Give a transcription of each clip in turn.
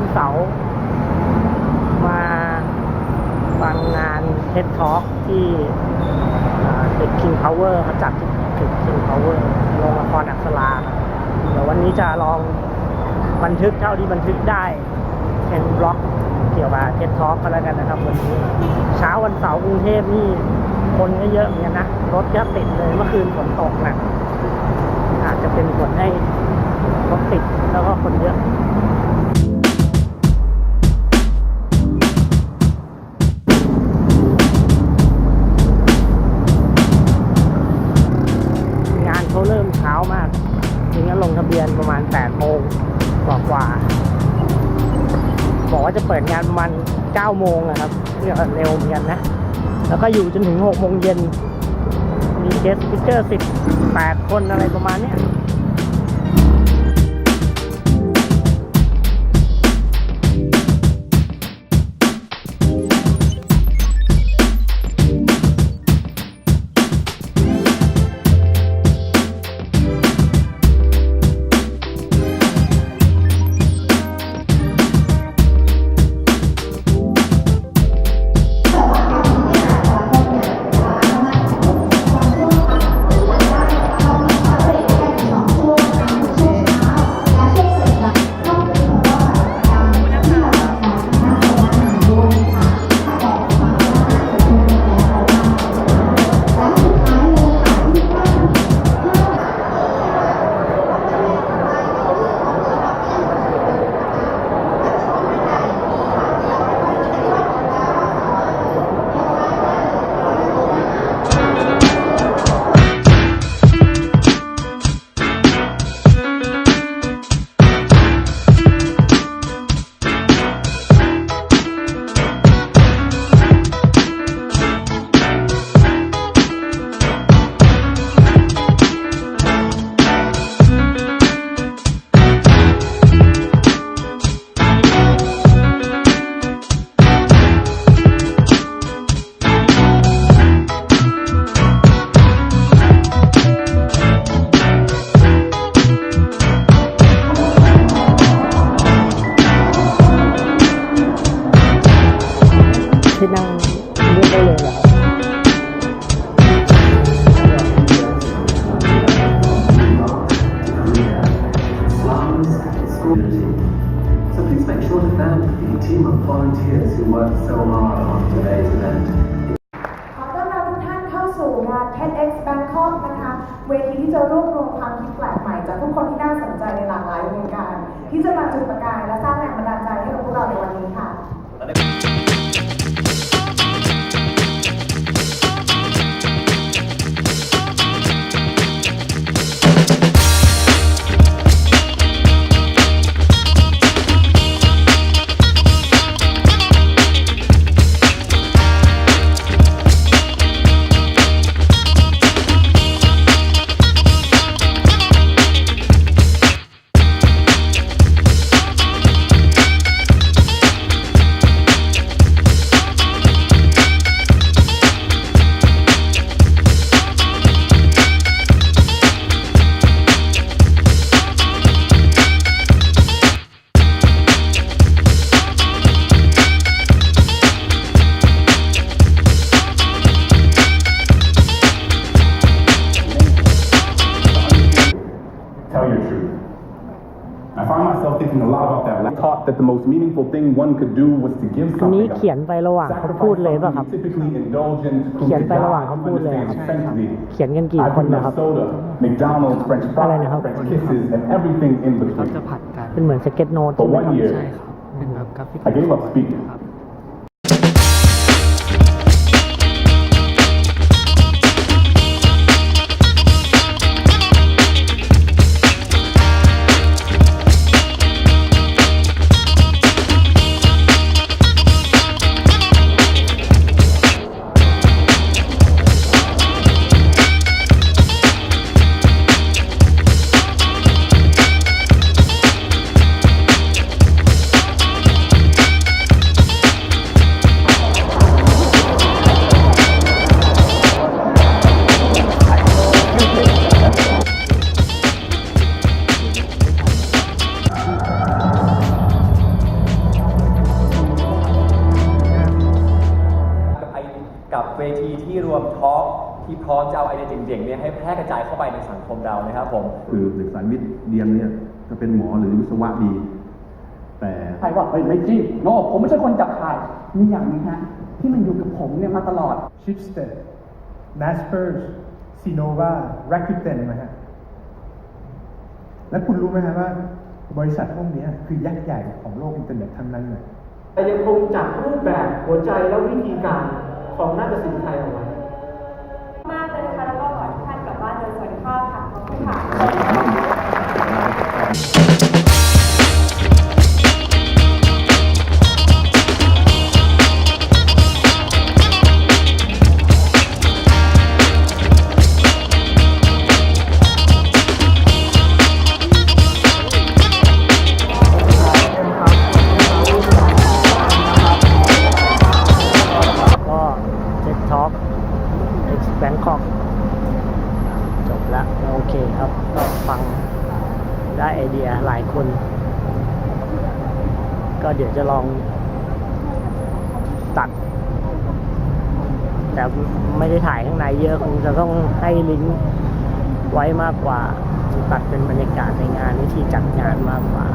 วันเสาร์มาฟังงานเท d ท็อกที่ตึก King Power เขาจัดที่ตึก King Power โรงละครอักษราครับเดี๋ยววันนี้จะลองบันทึกเท่าที่บันทึกได้ เป็นบล็อกเกี่ยวกับเท d ท็อกก็แล้วกันนะครับวันนี้ เช้าวันเสาร์กรุงเทพนี่คนก็เยอะเหมือนกันนะ รถยับติดเลยเมื่อคืนฝนตกหนะอาจจะเป็นผลให้รถติดแล้วก็คนเยอะ บอกว่าจะเปิดงานประมาณ9โมงนะครับเร็วเหมือนกันนะ แล้วก็อยู่จนถึง6โมงเย็นมีเกสต์สปิเกอร์ 18 คนอะไรประมาณเนี้ย to work so hard on today's event. ขอต้อนรับทุกท่านเข้าสู่งาน TEDx Bangkok นะคะ เวทีที่จะรวบรวมความคิดแปลกใหม่จากผู้คนที่น่าสนใจในหลากหลายวงการ ที่จะมาจุดประกายและสร้าง I find myself thinking a lot about that. I taught that the most meaningful thing one could do was to give อันนี้ something. เขียนไประหว่างเขาพูดเลยป่ะครับ Typically indulgent, who เขียน could ไประหว่าง die เขาพูดเลยครับ understands empathy. เขียนกันกี่ I've คน eaten นะครับ soda, McDonald's, French อะไร fries, นะครับ French kisses, and everything in เขา between. จะผัดกัน เป็นเหมือนสเก็ตโน้ต For ใช่ไหมครับ one year, ใช่ครับ เป็นแบบกราฟิก I gave up speaking. กับทอล์กที่พร้อมจะเอาไอเดียเจ๋งๆเนี่ยให้แพร่กระจายเข้าไปในสังคมเรานะครับผมคือเด็กสายวิทย์เรียนเนี่ยจะเป็นหมอหรือวิศวะดี แต่ใครว่าเฮ้ยไม่จริงโนผมไม่ใช่คนจับถ่ายมีอย่างหนึงฮะที่มันอยู่กับผมเนี่ยมาตลอด Shipstead Naspers Sinova Rakuten นะฮะแล้วคุณรู้ไหมฮะว่าบริษัทพวกเนี้ยคือยักษ์ใหญ่ของโลกอินเทอร์เน็ตทั้งนั้นเลยแต่ยังคงจับรูปแบบหัวใจและวิธีการ ของนาฏศิลป์ไทยเอาไว้มากเลยนะคะแล้วก็ขอทุกท่านกลับบ้านโดยสวัสดิภาพค่ะขอบคุณค่ะ แบงคอกจบแล้วโอเคครับก็ฟังได้ไอเดียหลายคน ก็เดี๋ยวจะลองตัด แต่ไม่ได้ถ่ายข้างในเยอะคงจะต้องให้ลิงก์ไว้มากกว่า ตัดเป็นบรรยากาศในงานวิธีจัดงานมากกว่า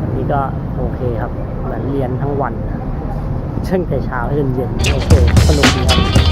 วันนี้ก็โอเคครับ เหมือนเรียนทั้งวันนะเช่นแต่เช้าจนเย็นโอเคสนุกดีครับ